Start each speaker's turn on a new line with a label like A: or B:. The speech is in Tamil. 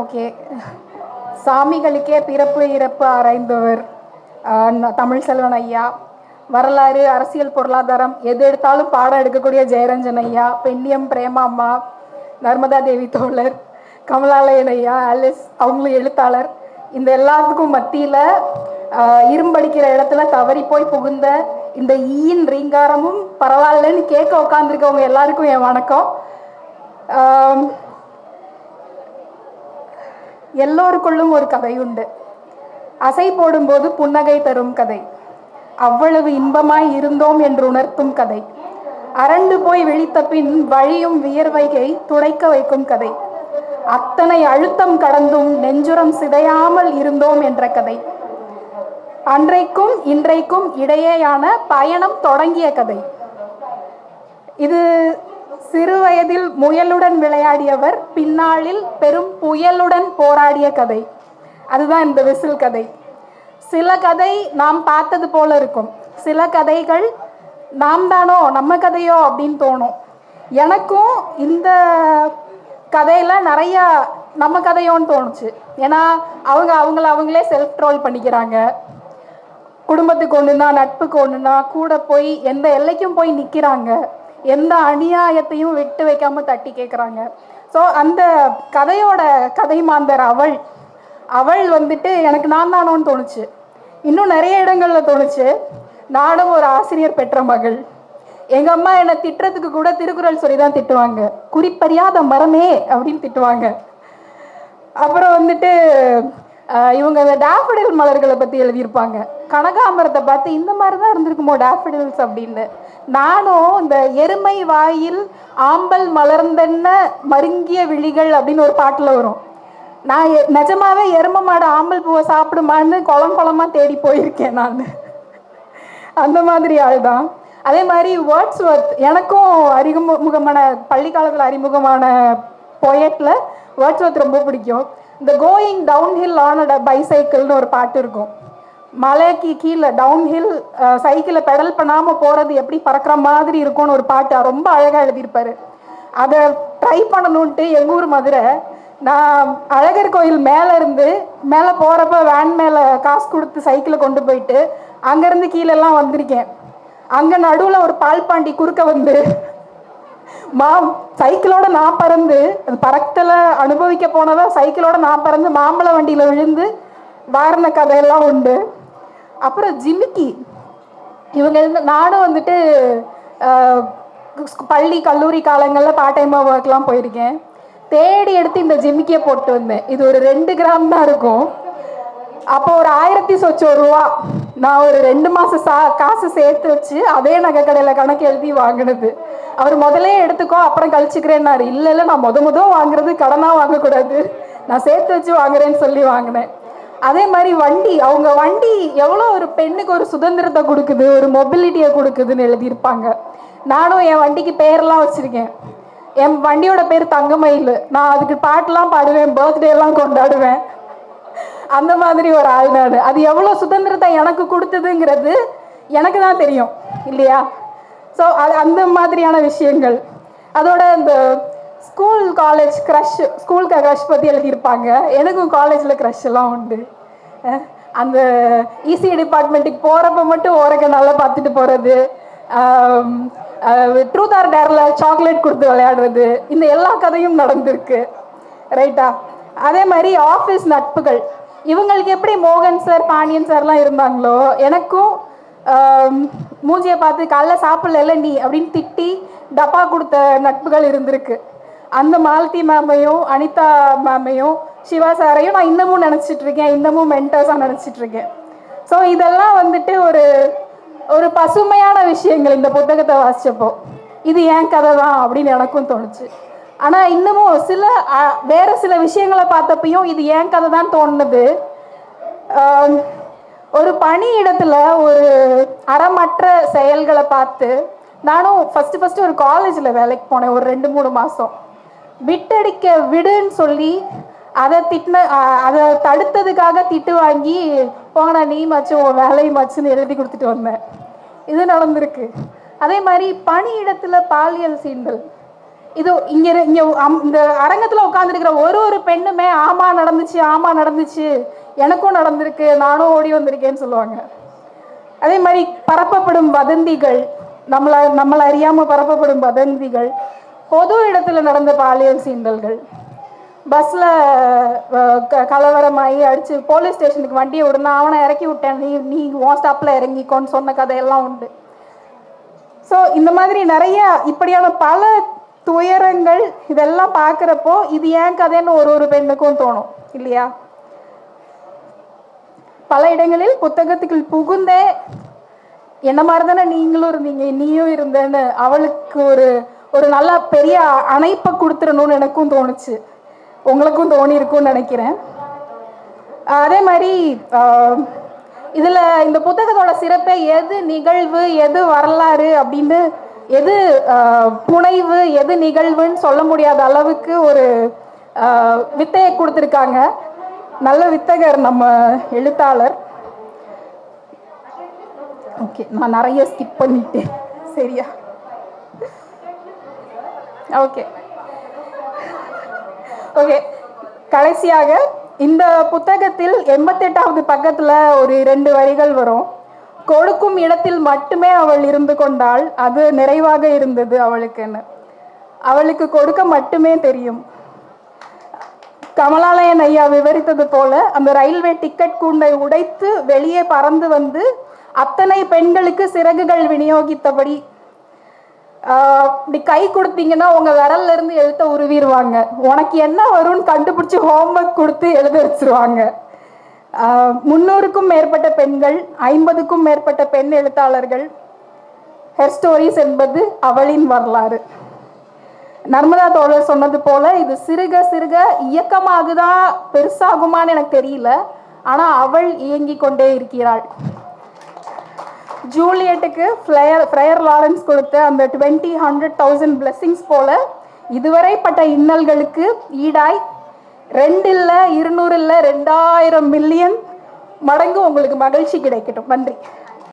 A: ஓகே. சாமிகளுக்கே பிறப்பு இறப்பு ஆராய்ந்தவர் தமிழ் செல்வன் ஐயா. வரலாறு அரசியல் பொருளாதாரம் எது எடுத்தாலும் பாடம் எடுக்கக்கூடிய ஜெயரஞ்சன் ஐயா பெண்ணியம் பிரேமா அம்மா நர்மதா தேவி தோழர் கமலாலயன் ஐயா ஆலிஸ் அவங்களும் எழுத்தாளர். இந்த எல்லாத்துக்கும் மத்தியில் இரும்படிக்கிற இடத்துல தவறி போய் புகுந்த இந்த ஈயின் ரீங்காரமும் பரவாயில்லன்னு கேட்க உட்காந்துருக்கவங்க எல்லாருக்கும் என் வணக்கம். எல்லோருக்குள்ளும் ஒரு கதை உண்டு. அசை போடும்போது புன்னகை தரும் கதை. அவ்வளவு இன்பமாய் இருந்தோம் என்று உணர்த்தும் கதை. அரண்டு போய் விழித்த பின் வழியும் வியர்வைகை துடைக்க வைக்கும் கதை. அத்தனை அழுத்தம் கடந்தும் நெஞ்சுரம் சிதையாமல் இருந்தோம் என்ற கதை. அன்றைக்கும் இன்றைக்கும் இடையேயான பயணம் தொடங்கிய கதை. இது சிறுவயதில் முயலுடன் விளையாடியவர் பின்னாளில் பெரும் புயலுடன் போராடிய கதை. அதுதான் இந்த விசில் கதை. சில கதை நாம் பார்த்தது போல இருக்கும். சில கதைகள் நாம் தானோ நம்ம கதையோ அப்படின்னு தோணும். எனக்கும் இந்த கதையில நிறைய நம்ம கதையோன்னு தோணுச்சு. ஏன்னா அவங்க அவங்கள அவங்களே செல்ஃப் ட்ரோல் பண்ணிக்கிறாங்க. குடும்பத்துக்கு ஒன்றுனா நட்புக்கு ஒன்றுனா கூட போய் எந்த எல்லைக்கும் போய் நிற்கிறாங்க எந்த அநியாயத்தையும் விட்டு வைக்காம தட்டி கேட்குறாங்க ஸோ அந்த கதையோட கதை மாந்தர் அவள். அவள் வந்துட்டு எனக்கு நான் தானோன்னு தோணுச்சு. இன்னும் நிறைய இடங்களில் தோணுச்சு. நானும் ஒரு ஆசிரியர் பெற்ற மகள். எங்கள் அம்மா என்னை திட்டுறதுக்கு கூட திருக்குறள் சொல்லி தான் திட்டுவாங்க. குறிப்பறியாத மரமே அப்படின்னு திட்டுவாங்க. அப்புறம் வந்துட்டு இவங்க இந்த டேஃபடில் மலர்களை பற்றி எழுதியிருப்பாங்க. கனகாமரத்தை பார்த்து இந்த மாதிரி தான் இருந்திருக்குமோ டேஃபடில்ஸ் அப்படின்னு. நானும் இந்த எருமை வாயில் ஆம்பல் மலர்ந்தென்ன மருங்கிய விழிகள் அப்படின்னு ஒரு பாட்டில் வரும். நான் நிஜமாவே எரும மாடு ஆம்பல் பூவை சாப்பிடுமான்னு குளம் குளமாக தேடி போயிருக்கேன் நான். அந்த மாதிரி ஆள் தான் அதே மாதிரி வேர்ட்ஸ் ஒர்த் எனக்கும் அறிமுகமான பள்ளி காலத்தில் அறிமுகமான பொயட்டில் வேர்ட்ஸ் ஒர்த் ரொம்ப பிடிக்கும். இந்த கோயிங் டவுன் ஹில் ஆன் பைசைக்கிள்னு ஒரு பாட்டு இருக்கும். மலைக்கு கீழே டவுன் ஹில் சைக்கிளை பெடல் பண்ணாமல் போகிறது எப்படி பறக்கிற மாதிரி இருக்கும்னு ஒரு பாட்டு ரொம்ப அழகாக எழுதியிருப்பாரு. அதை ட்ரை பண்ணணுன்ட்டு எங்கள் ஊர் மதுரை நான் அழகர் கோயில் மேலே இருந்து மேலே போகிறப்ப வேன் மேலே காசு கொடுத்து சைக்கிளை கொண்டு போயிட்டு அங்கேருந்து கீழெல்லாம் வந்திருக்கேன். அங்கே நடுவில் ஒரு பால்பாண்டி குறுக்க வந்து மாம் சைக்கிளோட நான் பறந்து அது பறக்கல அனுபவிக்க போனதா சைக்கிளோட நான் பறந்து மாம்பழ வண்டியில் விழுந்து வாரின கதையெல்லாம் உண்டு. அப்புறம் ஜிமிக்கி. இவங்க இருந்து நானும் வந்துட்டு பள்ளி கல்லூரி காலங்களில் பார்ட் டைமாக ஒர்க்லாம் போயிருக்கேன். தேடி எடுத்து இந்த ஜிமிக்கியை போட்டு வந்தேன். இது ஒரு ரெண்டு கிராம் தான் இருக்கும். அப்போ ஒரு ஆயிரத்தி சொச்சோ ரூபா. நான் ஒரு ரெண்டு மாசம் சா காசு சேர்த்து வச்சு அதே நகை கடையில் கணக்கு எழுதி வாங்கினது. அவர் முதலே எடுத்துக்கோ அப்புறம் கழிச்சுக்கிறேன்னாரு. இல்லை இல்லை நான் முத முத வாங்குறது கடனாக வாங்கக்கூடாது. நான் சேர்த்து வச்சு வாங்குறேன்னு சொல்லி வாங்கினேன். அதே மாதிரி வண்டி அவங்க வண்டி எவ்வளோ ஒரு பெண்ணுக்கு ஒரு சுதந்திரத்தை கொடுக்குது ஒரு மொபிலிட்டியை கொடுக்குதுன்னு எழுதியிருப்பாங்க. நானும் என் வண்டிக்கு பேரெல்லாம் வச்சுருக்கேன். என் வண்டியோட பேர் தங்கமயில். நான் அதுக்கு பாட்டெலாம் பாடுவேன் பர்த்டேலாம் கொண்டாடுவேன். அந்த மாதிரி ஒரு ஆள் நான் அது எவ்வளோ சுதந்திரத்தை எனக்கு கொடுத்ததுங்கிறது எனக்கு தான் தெரியும் இல்லையா? ஸோ அது அந்த மாதிரியான விஷயங்கள். அதோட இந்த ஸ்கூல் காலேஜ் க்ரஷ் ஸ்கூலுக்கு க்ரஷ் பற்றி எழுதியிருப்பாங்க. எனக்கும் காலேஜில் க்ரஷ் எல்லாம் உண்டு? அந்த இசி டிபார்ட்மெண்ட்டுக்கு போகிறப்ப மட்டும் ஓரக்க நல்லா பார்த்துட்டு போகிறது ட்ரூத் ஆர் டேரில் சாக்லேட் கொடுத்து விளையாடுறது இந்த எல்லா கதையும் நடந்திருக்கு. ரைட்டா அதே மாதிரி ஆஃபீஸ் நட்புகள். இவங்களுக்கு எப்படி மோகன் சார் பாண்டியன் சார்லாம் இருந்தாங்களோ எனக்கும் மூஞ்சியை பார்த்து காலைல சாப்பிடல நீ அப்படின்னு திட்டி டப்பா கொடுத்த நட்புகள் இருந்திருக்கு. அந்த மாலதி மேமையும் அனிதா மேமையும் சிவா சாரையும் நான் இன்னமும் நினச்சிட்டு இருக்கேன். இன்னமும் மென்டர்ஸாக நினச்சிட்டு இருக்கேன். ஸோ இதெல்லாம் வந்துட்டு ஒரு ஒரு பசுமையான விஷயங்கள் இந்த புத்தகத்தை வாசிச்சப்போ. இது ஏன் கதை தான் அப்படின்னு எனக்கும் தோணுச்சு. ஆனால் இன்னமும் சில வேறு வேற சில விஷயங்களை பார்த்தப்பையும் இது ஏன் கதை தான் தோணுது. ஒரு பணியிடத்துல ஒரு அறமற்ற செயல்களை பார்த்து நானும் ஃபஸ்ட்டு ஃபஸ்ட்டு ஒரு காலேஜில் வேலைக்கு போனேன் ஒரு ரெண்டு மூணு மாதம் விட்டடிக்க விடுன்னு சொல்லி அதை திட்டின அதை தடுத்ததுக்காக திட்டு வாங்கி போன நீ மச்சும் உன் வேலையை மச்சுன்னு எழுதி கொடுத்துட்டு வந்தேன். இது நடந்திருக்கு. அதே மாதிரி பணியிடத்தில் பாலியல் சீண்டல். இது இங்க இரு- இங்க அம்- இந்த அரங்கத்துல உட்காந்துருக்கிற ஒரு ஒரு பெண்ணுமே ஆமா நடந்துச்சு ஆமா நடந்துச்சு எனக்கும் நடந்திருக்கு நானும் ஓடி வந்திருக்கேன்னு சொல்லுவாங்க. அதே மாதிரி பரப்பப்படும் வதந்திகள் நம்மள நம்மளை அறியாம பரப்பப்படும் வதந்திகள் பொது இடத்துல நடந்த பாலியல் சீண்டல்கள் பஸ்ல க- கலவரமாகி அடிச்சு போலீஸ் ஸ்டேஷனுக்கு வண்டியை விடுனா அவனை இறக்கி விட்டேன் நீ நீ உன் ஸ்டாப்ல இறங்கிக்கோன்னு சொன்ன கதையெல்லாம் உண்டு. ஸோ இந்த மாதிரி நிறைய இப்படியான பல துயரங்கள் இதெல்லாம் பார்க்குறப்போ இது ஏன் கதைன்னு ஒரு ஒரு பெண்ணுக்கும் தோணும் இல்லையா? பல இடங்களில் புத்தகத்துக்குள் புகுந்தே என்ன மாதிரி தானே நீங்களும் இருந்தீங்க நீயும் இருந்தேன்னு அவளுக்கு ஒரு ஒரு நல்ல பெரிய அணைப்பை கொடுத்துடணும்னு எனக்கும் தோணுச்சு. உங்களுக்கும் தோணி இருக்கும்னு நினைக்கிறேன். அதே மாதிரி இதில் இந்த புத்தகத்தோட சிறப்பே எது நிகழ்வு எது வரலாறு அப்படின்னு எது புனைவு எது நிகழ்வுன்னு சொல்ல முடியாத அளவுக்கு ஒரு வித்தையை கொடுத்துருக்காங்க. நல்ல வித்தகர் நம்ம எழுத்தாளர். ஓகே நான் நிறைய ஸ்கிப் பண்ணிட்டேன். சரியா? ஓகே. ஓகே கடைசியாக இந்த புத்தகத்தில் எண்பத்தெட்டாவது பக்கத்தில் ஒரு ரெண்டு வரிகள் வரும். கொடுக்கும் இடத்தில் மட்டுமே அவள் இருந்து கொண்டாள். அது நிறைவாக இருந்தது அவளுக்குன்னு. அவளுக்கு கொடுக்க மட்டுமே தெரியும். கமலாலயன் ஐயா விவரித்தது போல அந்த ரயில்வே டிக்கெட் கூண்டை உடைத்து வெளியே பறந்து வந்து அத்தனை பெண்களுக்கு சிறகுகள் விநியோகித்தபடி இப்படி கை கொடுத்தீங்கன்னா உங்க விரல்ல இருந்து எழுத்த உருவிடுவாங்க. உனக்கு என்ன வரும்னு கண்டுபிடிச்சு ஹோம்ஒர்க் கொடுத்து எழுத வச்சிருவாங்க. முன்னூறுக்கும் மேற்பட்ட பெண்கள் ஐம்பதுக்கும் மேற்பட்ட பெண் எழுத்தாளர்கள். ஹெர் ஸ்டோரிஸ் என்பது அவளின் வரலாறு. நர்மதா தோழர் சொன்னது போல இது சிறுக சிறுக இயக்கமாகுதா பெருசாகுமான்னு எனக்கு தெரியல. ஆனா அவள் இயங்கிக் கொண்டே இருக்கிறாள். ஜூலியட்டுக்கு ஃப்ளையர் ஃப்ரையர் லாரன்ஸ் கொடுத்த அந்த டுவெண்ட்டி ஹண்ட்ரட் தௌசண்ட் பிளெஸ்ஸிங்ஸ் போல இதுவரை பட்ட இன்னல்களுக்கு ஈடாய் ரெண்டு இல்லை இருநூறு இல்லை ரெண்டாயிரம் மில்லியன் மடங்கு உங்களுக்கு மகிழ்ச்சி கிடைக்கட்டும். நன்றி.